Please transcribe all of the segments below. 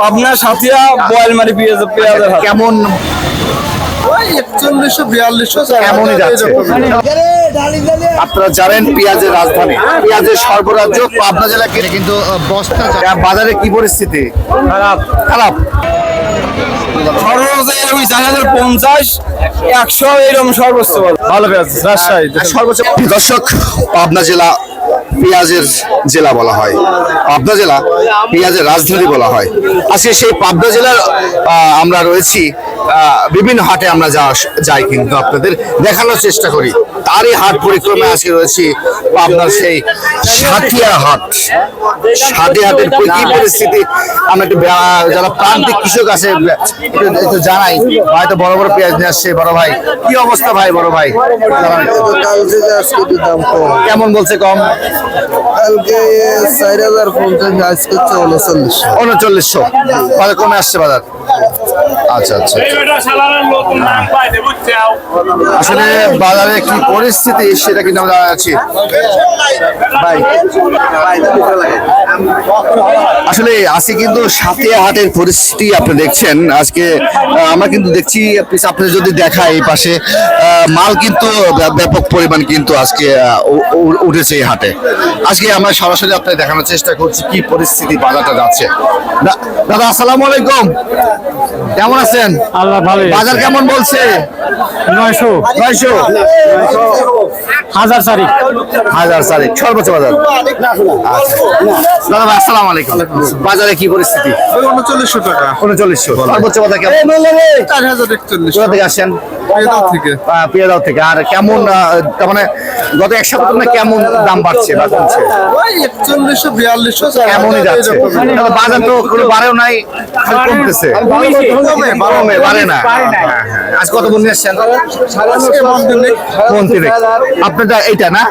পাবনা সাথিয়া বয়ালমারি পেঁয়াজ পেঁয়াজের হাট। কেমন? আপনারা জানেন পেঁয়াজের রাজধানী। পেঁয়াজের সর্বরাজ্য পাবনা জেলা কিনে কিন্তু বস্তা বাজারে কি পরিস্থিতি? খারাপ। খারাপ। সর্বোচ্চ এরকম চার হাজার পঞ্চাশ একশো এরকম সর্বোচ্চ ভালো পেঁয়াজ রাজশাহী। সর্বোচ্চ দর্শক পাবনা জেলা পেঁয়াজের জেলা বলা হয় পাবদা জেলা পেঁয়াজের রাজধানী বলা হয়। আজকে সেই পাবদা জেলার আমরা রয়েছি বিভিন্ন হাটে আমরা যা- যাই কিন্তু আপনাদের দেখানোর চেষ্টা করি। তারই হাট পরিক্রমে আজকে রয়েছি আপনার সেই সাথিয়া হাট। সাথিয়া হাটের কি পরিস্থিতি? আমরা একটু যারা প্রান্তিক কৃষক আছে একটু জানাই। হয়তো বড় বড় পেঁয়াজ নিয়ে আসছে বড় ভাই। কি অবস্থা ভাই বড় ভাই? কেমন বলছে কম? কালকে চার হাজার পঞ্চাশ আজকে উনচল্লিশশো। উনচল্লিশশো কমে আসছে বাজার? আচ্ছা আচ্ছা আসলে বাজারে কি পরিস্থিতি সেটা কিন্তু আমরা আছি। ভাই। আসলে আজকে কিন্তু সাতিয়া হাটের পরিস্থিতি আপনি দেখছেন। আজকে আমরা কিন্তু দেখছি আপনি যদি দেখা এই পাশে মাল কিন্তু ব্যাপক পরিমাণ কিন্তু আজকে উঠেছে এই হাটে। আজকে আমরা সরাসরি আপনাকে দেখানোর চেষ্টা করছি কি পরিস্থিতি বাজারটা যাচ্ছে। দাদা আসসালামু আলাইকুম। কেমন আছেন? আল্লাহ ভালো বাজার কেমন বলছে? নয়শো। নয়শো? হাজার চারি। হাজার চারে। সর্বোচ্চ বাজার। আচ্ছা। দাদা ভাই, আসসালামু আলাইকুম। বাজারে কি পরিস্থিতি? ওই উনচল্লিশশো টাকা। উনচল্লিশশো। সর্বোচ্চ বাজার কেমন? চার হাজার একচল্লিশ কোথা থেকে আসছেন? থেকে। আর কেমন তার মানে গত এক সপ্তাহ কেমন দাম বাড়ছে বা কমছে? একচল্লিশশো বিয়াল্লিশশো কেমনই যাচ্ছে? বাজার তো কোনো বাড়েও নাই কমতেছে। কমে বাড়ে না। হ্যাঁ, হ্যাঁ। আজ কত বন্ধু এসছেন? এইটা না?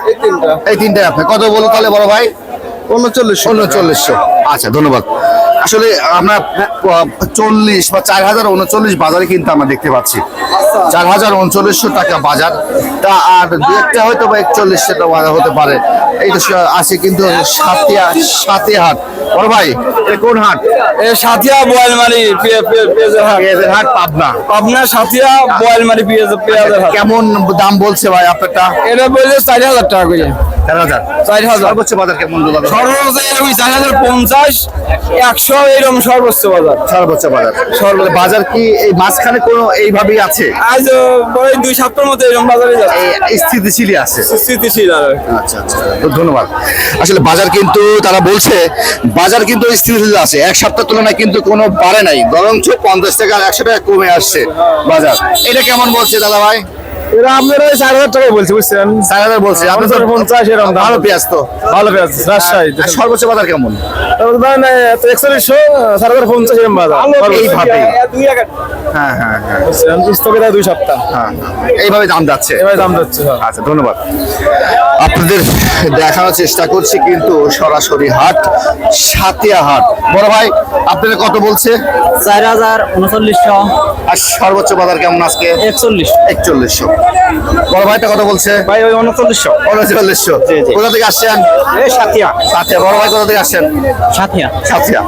এই তিনটা। আপনি কত বলো তাহলে বড় ভাই? উনচল্লিশশো। উনচল্লিশশো। আচ্ছা ধন্যবাদ। আসলে আমরা চল্লিশ বা চার হাজার উনচল্লিশ বাজারে কিন্তু আমরা দেখতে পাচ্ছি। চার হাজার উনচল্লিশশো টাকা বাজার। তা আর দু একটা হয়তো বা একচল্লিশ সেটা বাজার হতে পারে। এইটা আছে কিন্তু সাতিয়া সাতিয়া হাট বড় ভাই এ কোন হাট? এ সাথিয়া বয়ালমারি পেঁয়াজের হাট। পেঁয়াজের হাট পাবনা। পাবনা সাথিয়া বয়ালমারি পেঁয়াজ পেঁয়াজের হাট। কেমন দাম বলছে ভাই আপনারটা? এটা বলছে চার হাজার টাকা করে। চার হাজার। সর্বোচ্চ বাজার কেমন সর্বোচ্চ এরকম চার হাজার পঞ্চাশ একশো এরকম সর্বোচ্চ বাজার। সর্বোচ্চ বাজার। সর্বোচ্চ। বাজার কি এই মাঝখানে কোনো এইভাবেই আছে? আজ দুই সপ্তাহের মতো এরকম বাজারে এই স্থিতিশীলই আছে। স্থিতিশীল আর। আচ্ছা আচ্ছা ধন্যবাদ। আসলে বাজার কিন্তু তারা বলছে বাজার কিন্তু স্থিতিশীল আছে। এক সপ্তাহ তুলনায় কিন্তু কোনো বাড়ে নাই। বরঞ্চ পঞ্চাশ টাকা আর একশো টাকা কমে আসছে বাজার। এটা কেমন বলছে দাদা ভাই আপনার চার হাজার টাকা বলছে বুঝছেন? চার হাজার বলছে। আপনি তো পঞ্চাশ এরকম ভালো পেঁয়াজ তো। ভালো পেঁয়াজ রাজশাহী। সর্বোচ্চ বাজার কেমন? একচল্লিশশো চার হাজার পঞ্চাশ এরকম বাজার। এইভাবেই। হ্যাঁ হ্যাঁ হ্যাঁ পুস্তকের দুই সপ্তাহ। হ্যাঁ হ্যাঁ। এইভাবে দাম যাচ্ছে। দাম যাচ্ছে হ্যাঁ। আচ্ছা ধন্যবাদ। আপনাদের দেখানোর চেষ্টা করছি কিন্তু সরাসরি হাট সাতিয়া হাট। বড় ভাই আপনাদের কত বলছে? চার হাজার উনচল্লিশশো। আর সর্বোচ্চ বাজার কেমন আজকে? একচল্লিশ একচল্লিশশো। বড় ভাইটা কত বলছে? ভাই ওই উনচল্লিশশো। উনচল্লিশশো। কোথা থেকে আসছেন? সাথিয়া সাথিয়া বড় ভাই কোথা থেকে আসছেন? সাথিয়া সাথিয়া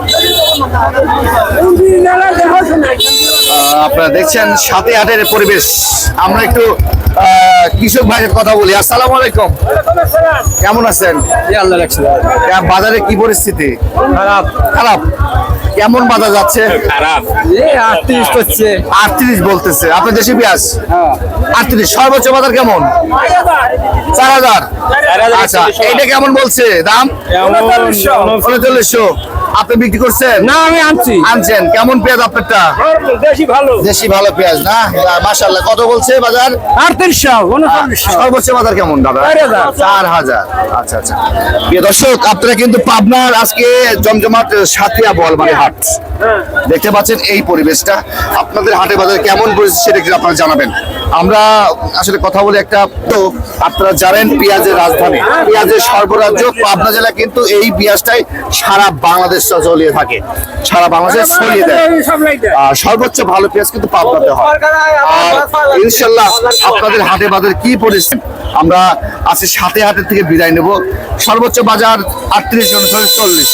আপনারা দেখছেন সাথে হাটের পরিবেশ। আমরা একটু কৃষক ভাইয়ের কথা বলি। আসসালামু আলাইকুম। কেমন আছেন? বাজারে কি পরিস্থিতি? খারাপ। খারাপ। কেমন বাজার যাচ্ছে? খারাপ। আটত্রিশ করছে আটত্রিশ বলতেছে। আপনার দেশি পেঁয়াজ? আটত্রিশ। সর্বোচ্চ বাজার কেমন? চার হাজার। আচ্ছা এইটা কেমন বলছে? দাম? উনচল্লিশশো। আপনি বিক্রি করছেন? না আমি আনছি। আনছেন। কেমন পেঁয়াজ আপনারটা? বেশি ভালো। দেশি ভালো পেঁয়াজ না? মাসাল্লাহ কত বলছে বাজার? আটত্রিশশো সর্বোচ্চ বাজার কেমন দাদা? চার হাজার। আচ্ছা আচ্ছা। প্রিয় দর্শক আপনারা কিন্তু পাবনার আজকে জমজমাট সাথিয়া বল মানে হাট দেখতে পাচ্ছেন এই পরিবেশটা। আপনাদের হাটে বাজারে কেমন পরিস্থিতি সেটা কিন্তু আপনারা জানাবেন। আমরা আসলে কথা বলি একটা তো আপনারা জানেন পেঁয়াজের রাজধানী। পেঁয়াজের সর্বরাজ্য পাবনা জেলা কিন্তু এই পেঁয়াজটাই সারা বাংলাদেশ চলিয়ে থাকে। সারা বাংলাদেশ ছড়িয়ে দেয়। আর সর্বোচ্চ ভালো পেঁয়াজ কিন্তু পাবনাতে হয়। আর ইনশাল্লাহ আপনাদের হাটে বাজার কি পরিস্থিতি, আমরা আজকে সাথে হাটের থেকে বিদায় নেব। সর্বোচ্চ বাজার আটত্রিশ চল্লিশ।